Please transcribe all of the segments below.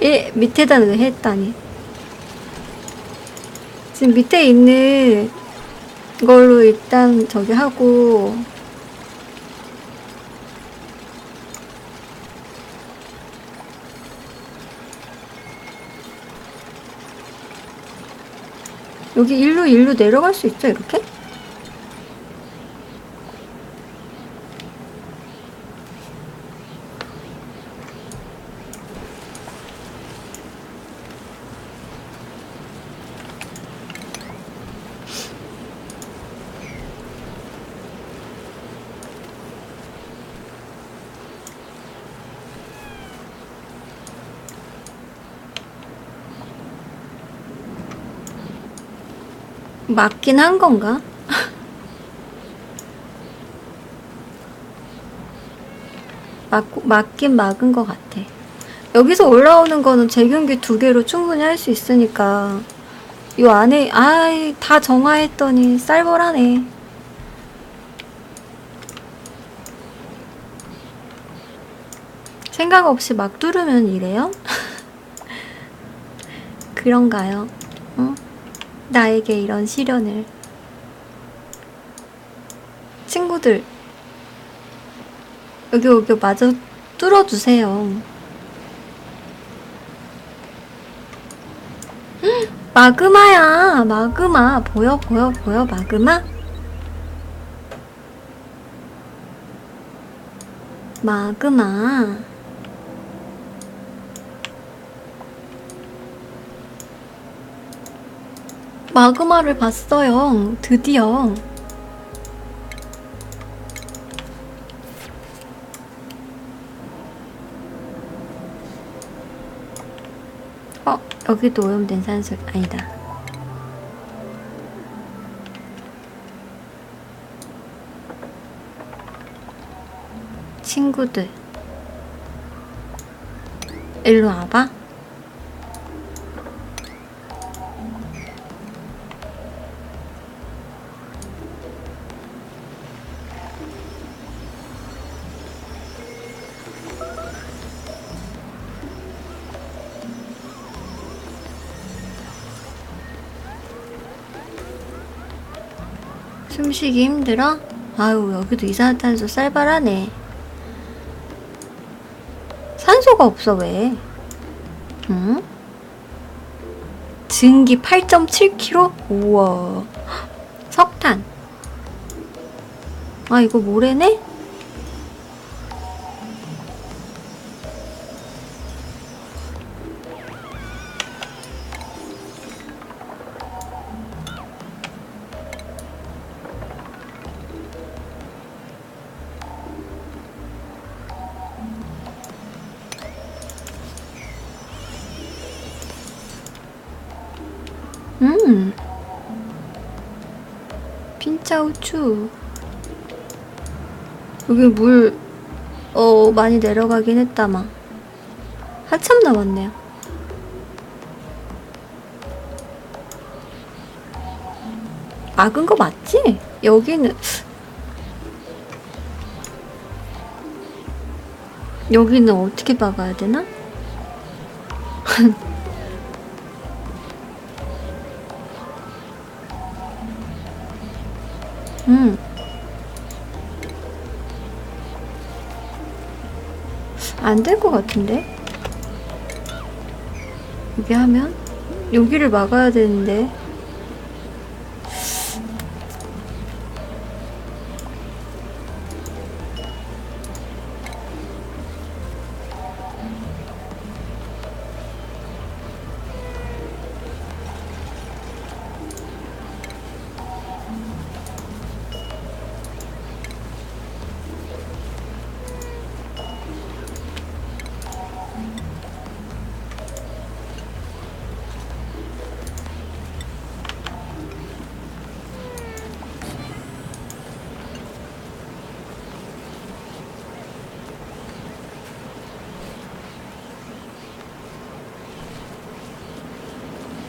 이 밑에다 왜 했다니. 지금 밑에 있는 걸로 일단 저기 하고 여기 일로 일로 내려갈 수 있죠 이렇게? 맞긴 한 건가? 맞, 맞긴 막은 것 같아. 여기서 올라오는 거는 재경기 두 개로 충분히 할 수 있으니까 요 안에 아이 다 정화했더니 쌀벌하네. 생각 없이 막 뚫으면 이래요? 그런가요? 어? 나에게 이런 시련을. 친구들, 여기 여기 마저 뚫어주세요. 헉, 마그마야, 마그마. 보여, 보여, 보여, 마그마? 마그마. 마그마를 봤어요. 드디어. 어, 여기도 오염된 산소 아니다. 친구들. 일로 와봐. 숨쉬기 힘들어? 아유, 여기도 이산화탄소 쌀발하네. 산소가 없어, 왜? 응? 증기 8.7kg? 우와. 석탄. 아, 이거 모래네? 핀차우추. 여기 물, 어, 많이 내려가긴 했다마. 한참 남았네요. 막은 거 맞지? 여기는, 여기는 어떻게 막아야 되나? 음. 안 될 것 같은데? 여기 하면? 여기를 막아야 되는데.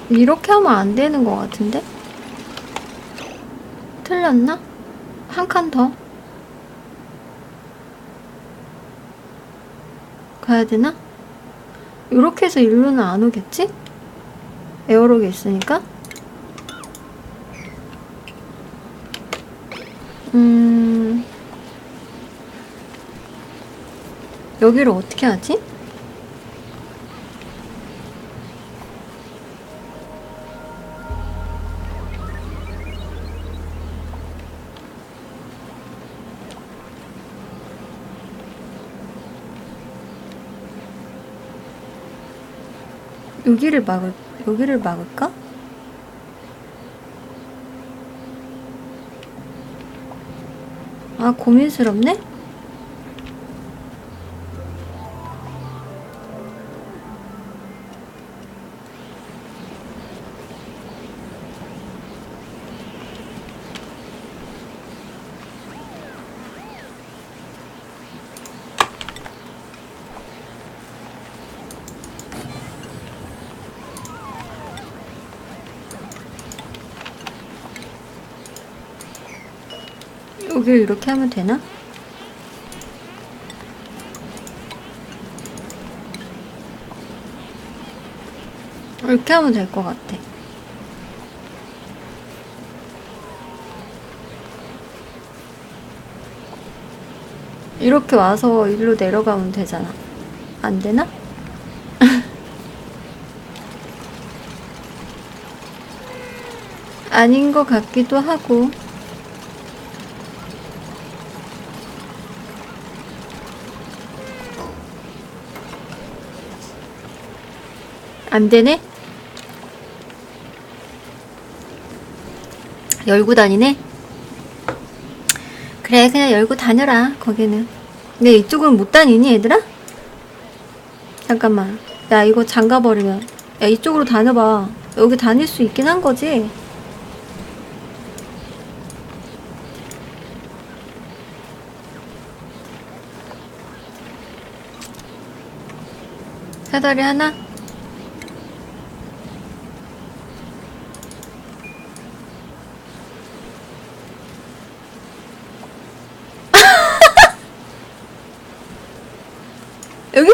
이렇게 하면 안 되는 것 같은데? 틀렸나? 한 칸 더? 가야 되나? 이렇게 해서 일로는 안 오겠지? 에어록이 있으니까 음 여기를 어떻게 하지? 여기를 막을 여기를 막을까? 아 고민스럽네. 여기 이렇게 하면 되나? 이렇게 하면 될 것 같아. 이렇게 와서 일로 내려가면 되잖아. 안 되나? 아닌 것 같기도 하고. 안 되네? 열고 다니네? 그래, 그냥 열고 다녀라, 거기는. 근데 이쪽은 못 다니니, 얘들아? 잠깐만. 야, 이거 잠가 버리면. 야, 이쪽으로 다녀봐. 여기 다닐 수 있긴 한 거지? 사다리 하나?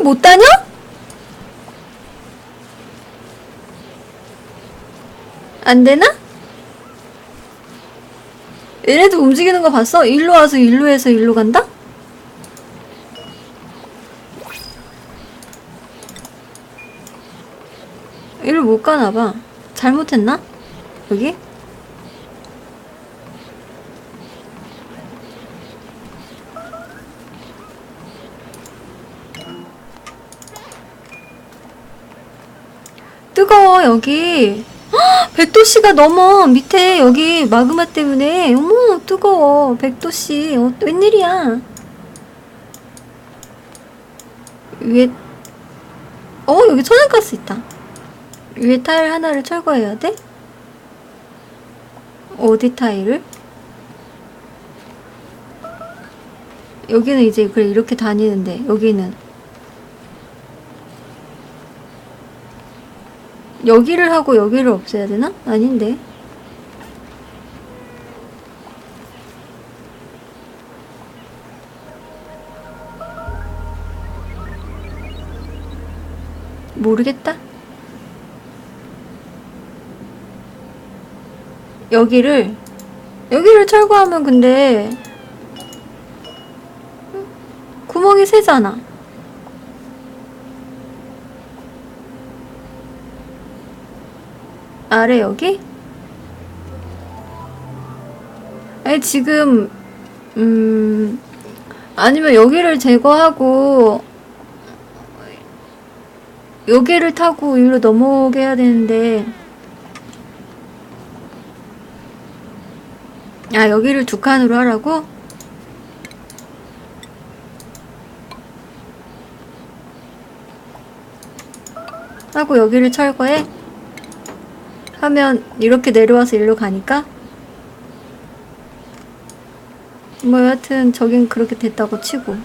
못 다녀? 안 되나? 얘네도 움직이는 거 봤어? 일로 와서 일로 해서 일로 간다? 일로 못 가나 봐. 잘못했나? 여기? 뜨거워 여기. 헉, 100도씨가 넘어. 밑에 여기 마그마 때문에. 어머 뜨거워. 100도씨 어, 웬일이야? 위에 어 여기 천연가스 있다. 위에 타일 하나를 철거해야 돼? 어디 타일을? 여기는 이제 그래 이렇게 다니는데 여기는 여기를 하고 여기를 없애야 되나? 아닌데. 모르겠다. 여기를 여기를 철거하면 근데 구멍이 세잖아. 아래 여기? 아니 지금 음 아니면 여기를 제거하고 여기를 타고 위로 넘어오게 해야 되는데 아 여기를 두 칸으로 하라고? 하고 여기를 철거해? 하면 이렇게 내려와서 일로 가니까? 뭐 여하튼 저긴 그렇게 됐다고 치고.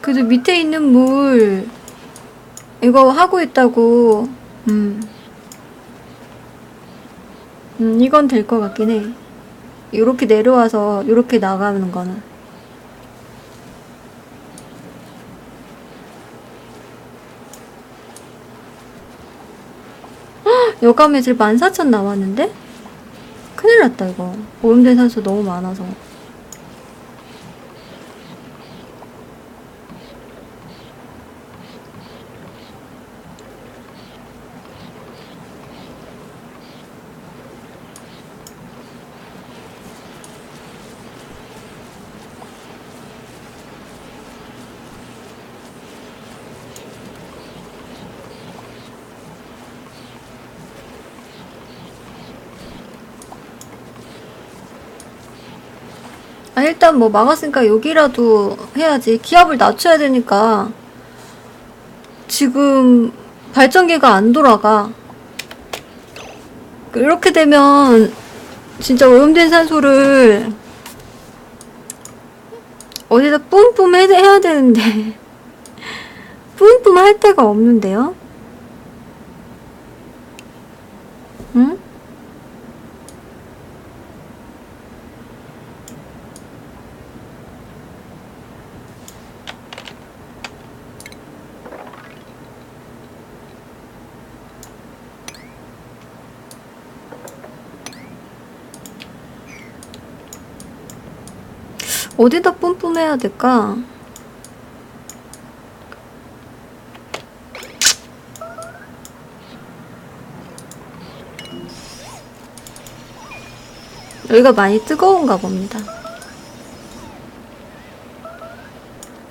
그래도 밑에 있는 물 이거 하고 있다고. 음, 음 이건 될 것 같긴 해. 이렇게 내려와서 이렇게 나가는 거는 여감 애들 14,000 나왔는데? 큰일 났다, 이거. 오염된 산소 너무 많아서. 아, 일단 뭐 막았으니까 여기라도 해야지. 기압을 낮춰야 되니까. 지금 발전기가 안 돌아가. 이렇게 되면 진짜 오염된 산소를 어디다 뿜뿜 해- 해야 되는데 뿜뿜 할 데가 없는데요? 어디다 뿜뿜해야 될까? 여기가 많이 뜨거운가 봅니다.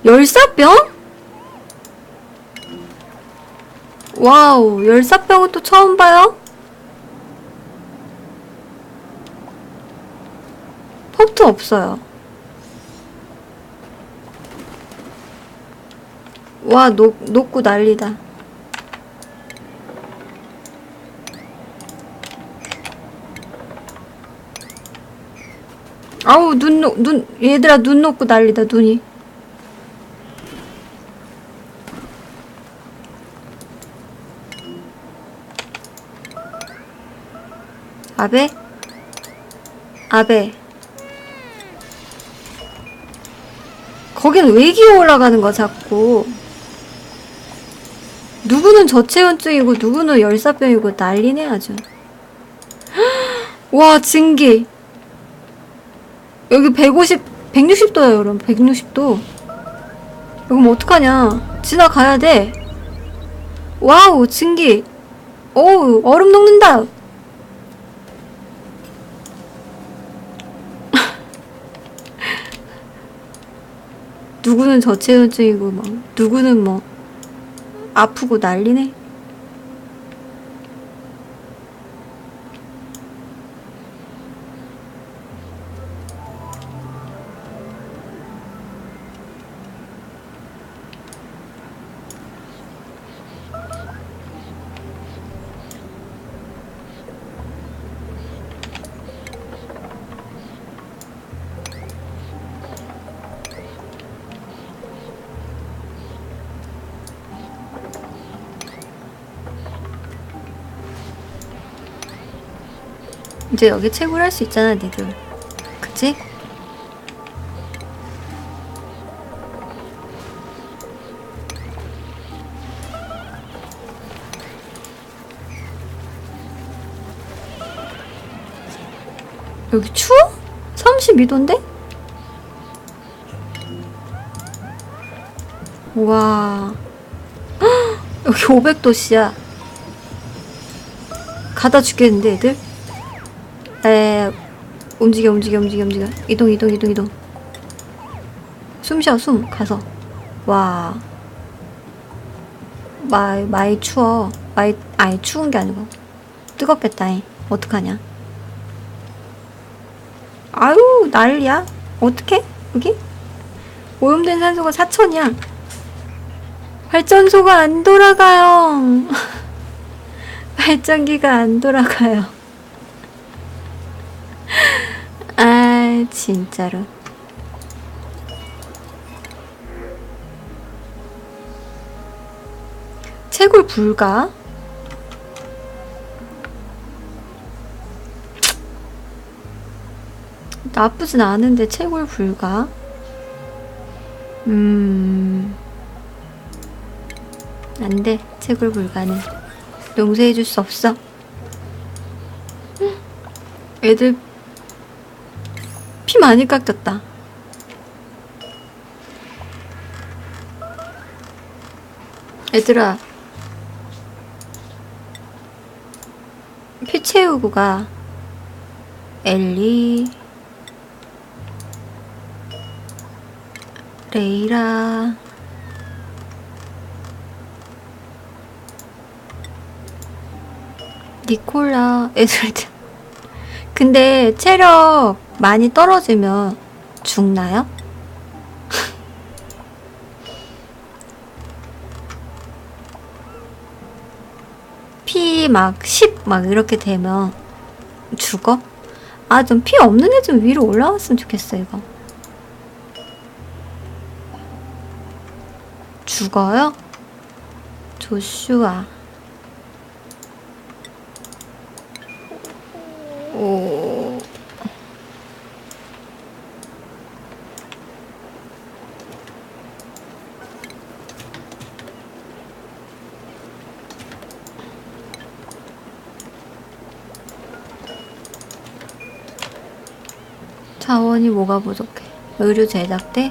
열사병? 와우, 열사병은 또 처음 봐요? 펌트 없어요. 와, 녹, 녹고 난리다. 아우, 눈, 녹- 눈, 얘들아, 눈 녹고 난리다, 눈이. 아베? 아베. 거긴 왜 기어 올라가는 거야, 자꾸. 누구는 저체온증이고, 누구는 열사병이고, 난리네, 아주. 와, 증기. 여기 150, 160도야, 여러분. 160도. 그럼 어떡하냐. 지나가야 돼. 와우, 증기. 오우, 얼음 녹는다. 누구는 저체온증이고, 막, 누구는 뭐, 아프고 난리네. 이제 여기 채굴 할수 있잖아, 니들. 그치? 여기 추워? 32도인데? 와. 여기 500도씨야. 가다 죽겠는데, 애들? 에 움직여 움직여 움직여 움직여. 이동 이동 이동 이동. 숨 쉬어 숨. 가서. 와. 마이 마이 추워. 마이 아니 추운 게 아니고. 뜨겁겠다 이 어떡하냐? 아유 난리야. 어떡해? 여기? 오염된 산소가 4천이야. 발전소가 안 돌아가요. 발전기가 안 돌아가요 진짜로. 채굴 불가? 나쁘진 않은데 채굴 불가? 음. 안 돼. 채굴 불가는. 용서해줄 수 없어. 애들 피 많이 깎였다. 얘들아, 피 채우고 가. 엘리, 레이라, 니콜라, 애들. 근데 체력 많이 떨어지면 죽나요? 피 막 10 막 이렇게 되면 죽어? 아, 좀 피 없는 애 좀 위로 올라왔으면 좋겠어, 이거. 죽어요? 조슈아. 오. 자원이 뭐가 부족해? 의류 제작대?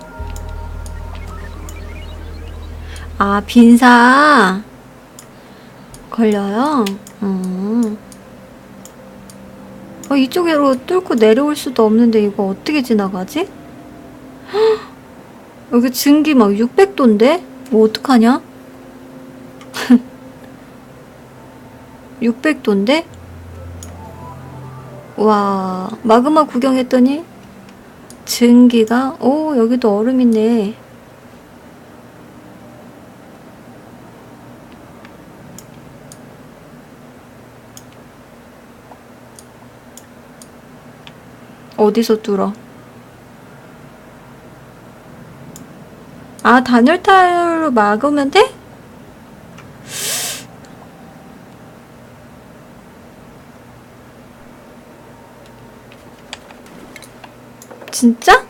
아, 빈사 걸려요? 음. 어, 이쪽으로 뚫고 내려올 수도 없는데 이거 어떻게 지나가지? 헉! 여기 증기 막 600도인데? 뭐 어떡하냐? 600도인데? 와, 마그마 구경했더니 증기가 오, 여기도 얼음 있네. 어디서 뚫어? 아, 단열타로 막으면 돼? 진짜?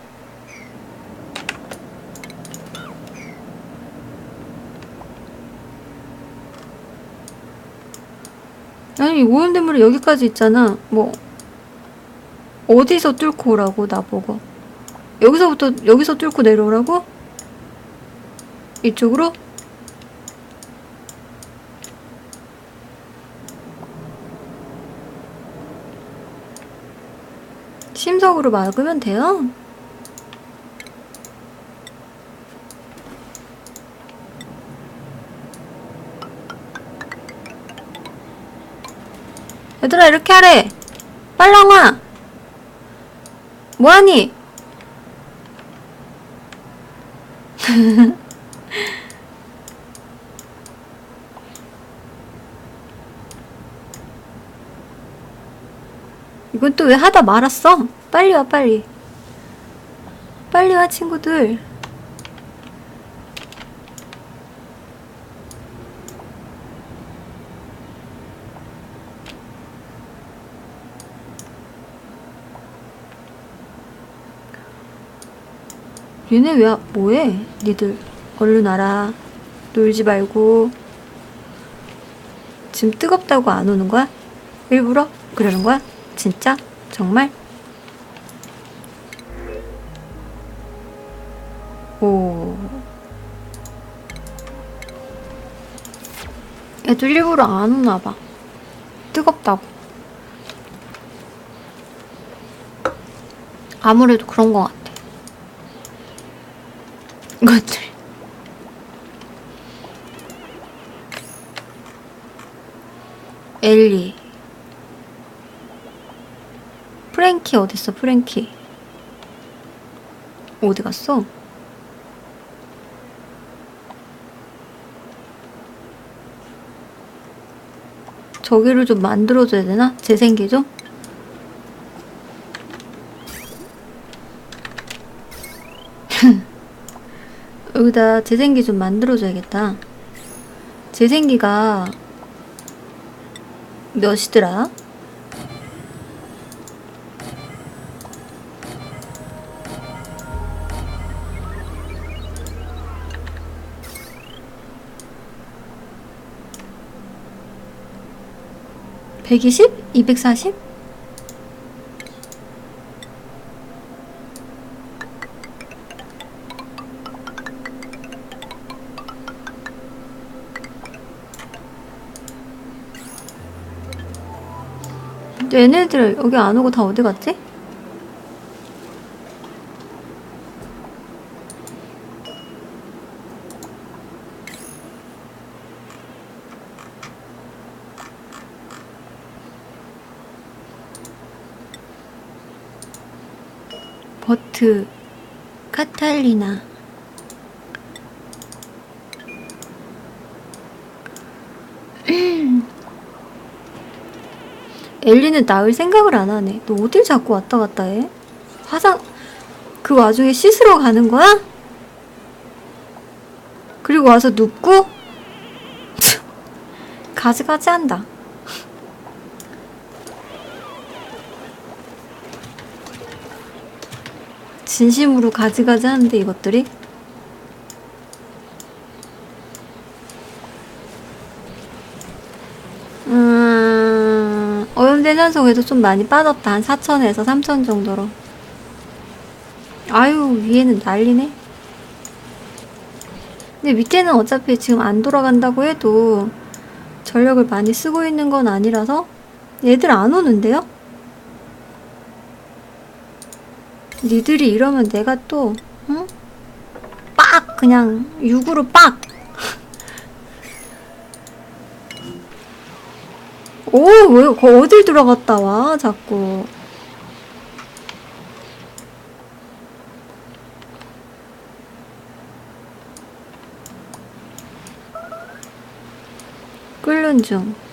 아니, 오염된물이 여기까지 있잖아. 뭐, 어디서 뚫고 오라고 나보고 여기서부터 여기서 뚫고 내려오라고? 이쪽으로? 심석으로 막으면 돼요? 얘들아 이렇게 하래 빨랑아 뭐하니? 이건 또 왜 하다 말았어? 빨리 와, 빨리. 빨리 와, 친구들. 얘네 왜 뭐해? 니들 얼른 와라. 놀지 말고. 지금 뜨겁다고 안 오는 거야? 일부러 그러는 거야? 진짜? 정말? 오. 애들 일부러 안 오나 봐. 뜨겁다고. 아무래도 그런 거 같아. 이것들. 엘리. 프랭키 어딨어, 프랭키? 어디 갔어? 저기를 좀 만들어줘야 되나? 재생기 좀? 여기다 재생기 좀 만들어줘야겠다. 재생기가 몇이더라? 120? 240? 얘네들 여기 안 오고 다 어디 갔지? 버트 카탈리나 엘리는 나을 생각을 안 하네. 너 어딜 자꾸 왔다 갔다 해? 화상 그 와중에 씻으러 가는 거야? 그리고 와서 눕고 가지가지 한다. 진심으로 가지가지 하는데 이것들이 음, 오염대전속에도 좀 많이 빠졌다. 한 4천에서 3천 정도로. 아유, 위에는 난리네. 근데 밑에는 어차피 지금 안 돌아간다고 해도 전력을 많이 쓰고 있는 건 아니라서 얘들 안 오는데요? 니들이 이러면 내가 또, 응? 빡! 그냥, 육으로 빡! 오, 왜, 거 어딜 들어갔다 와, 자꾸. 끓는 중.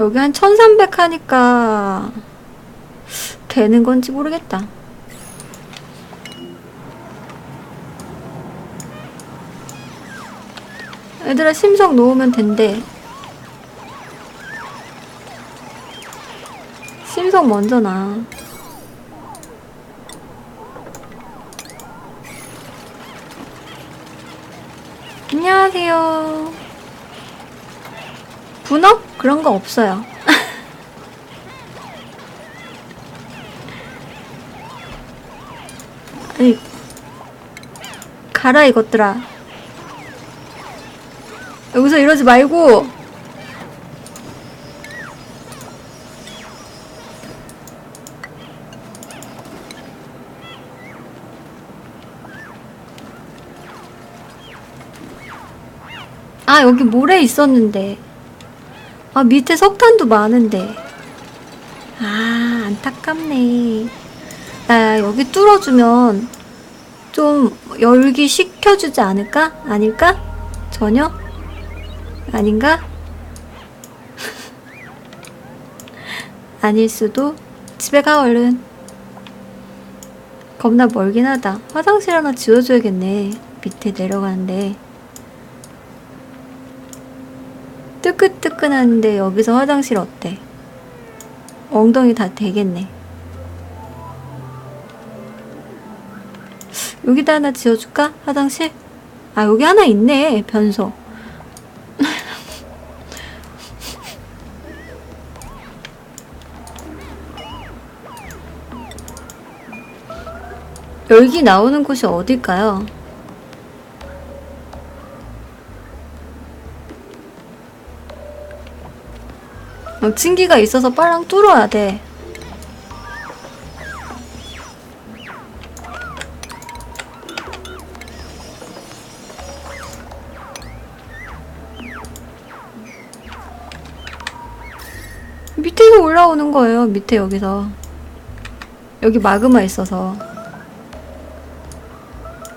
여기 한 1300 하니까 되는 건지 모르겠다. 얘들아 심석 놓으면 된대. 심석 먼저 놔. 안녕하세요. 분업? 그런 거 없어요. 아니, 가라 이것들아. 여기서 이러지 말고 아 여기 모래 있었는데 아 밑에 석탄도 많은데 아 안타깝네 야 여기 뚫어주면 좀 열기 식혀주지 않을까? 아닐까? 전혀? 아닌가? 아닐 수도. 집에 가 얼른. 겁나 멀긴 하다. 화장실 하나 지워줘야겠네. 밑에 내려가는데. 뜨끈뜨끈한데 여기서 화장실 어때? 엉덩이 다 되겠네. 여기다 하나 지어줄까? 화장실? 아, 여기 하나 있네. 변소. 열기 나오는 곳이 어딜까요? 어, 층기가 있어서 빨랑 뚫어야 돼. 밑에 서 올라오는 거예요. 밑에 여기서. 여기 마그마 있어서.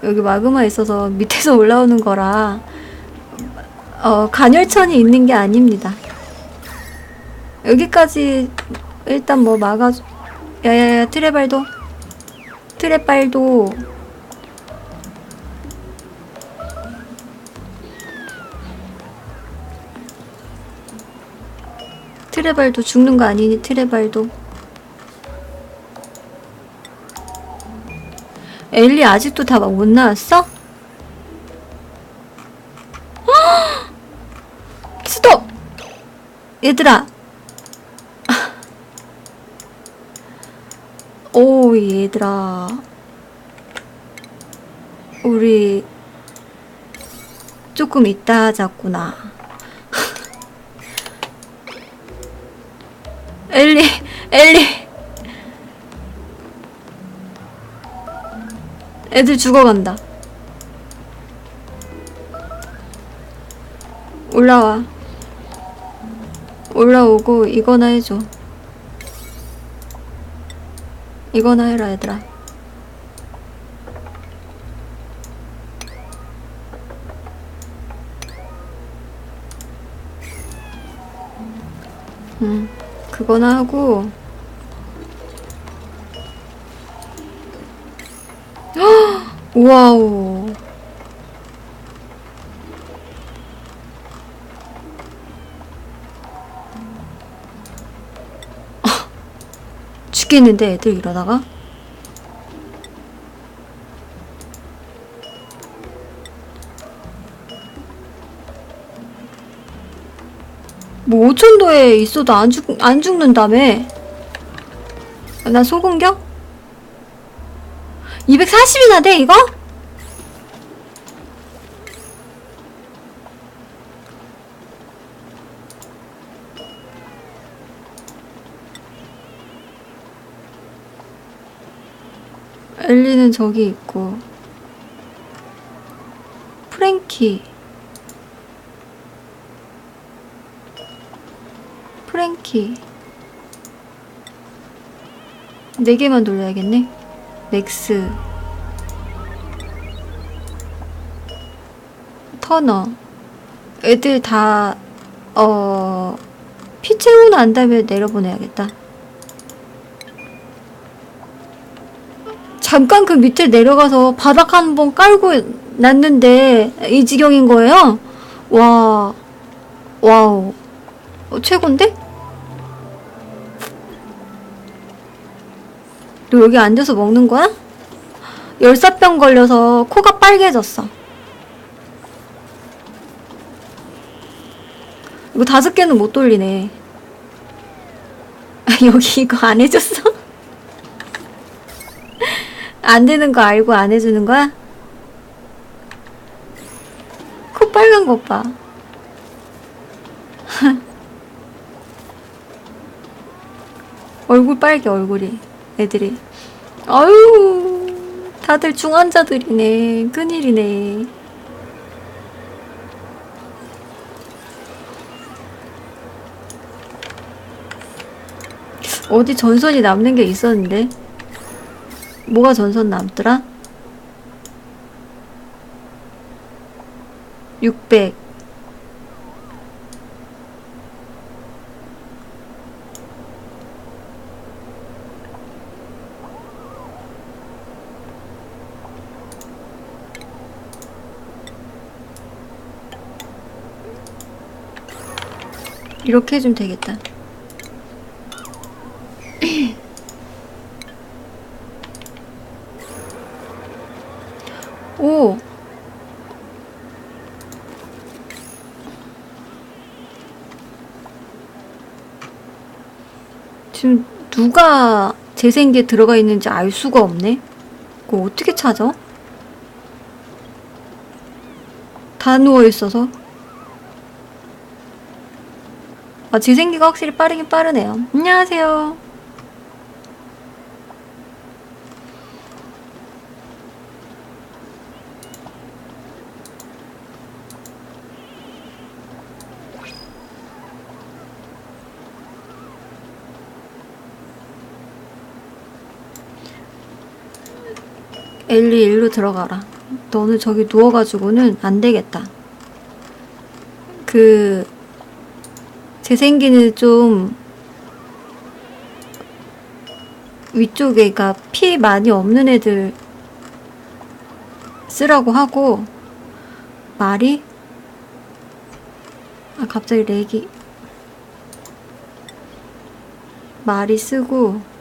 여기 마그마 있어서 밑에서 올라오는 거라 어, 간열천이 있는 게 아닙니다. 여기까지 일단 뭐 막아줘. 야야야 트레발도 트레발도 트레발도 죽는 거 아니니 트레발도 엘리 아직도 다 못 나왔어? 스톱! 얘들아! 얘들아. 우리 조금 이따 자꾸나. 엘리 엘리. 애들 죽어간다. 올라와. 올라오고 이거나 해줘. 이거나 해라 얘들아. 음, 그거나 하고. 와우. 죽겠는데 애들 이러다가? 뭐 5천도에 있어도 안, 죽, 안 죽는다며? 나 소공격? 240이나 돼 이거? 엘리는 저기 있고. 프랭키. 프랭키. 네 개만 돌려야겠네. 맥스. 터너. 애들 다 어... 피 채우고 난 다음에 내려보내야겠다 잠깐 그 밑에 내려가서 바닥 한 번 깔고 났는데 이 지경인 거예요? 와, 와우, 어, 최곤데? 너 여기 앉아서 먹는 거야? 열사병 걸려서 코가 빨개졌어. 이거 다섯 개는 못 돌리네. 여기 이거 안 해줬어? 안 되는 거 알고 안 해주는 거야? 코 빨간 것 봐. 얼굴 빨개, 얼굴이. 애들이. 아유, 다들 중환자들이네. 큰일이네. 어디 전선이 남는 게 있었는데? 뭐가 전선 남더라? 600 이렇게 해주면 되겠다. 오! 누가 재생기에 들어가 있는지 알 수가 없네? 그거 어떻게 찾아? 다 누워있어서. 아, 재생기가 확실히 빠르긴 빠르네요. 안녕하세요. 엘리 일로 들어가라. 너는 저기 누워가지고는 안 되겠다. 그 재생기는 좀 위쪽에 그러니까 피 많이 없는 애들 쓰라고 하고 말이 아 갑자기 렉이 말이 쓰고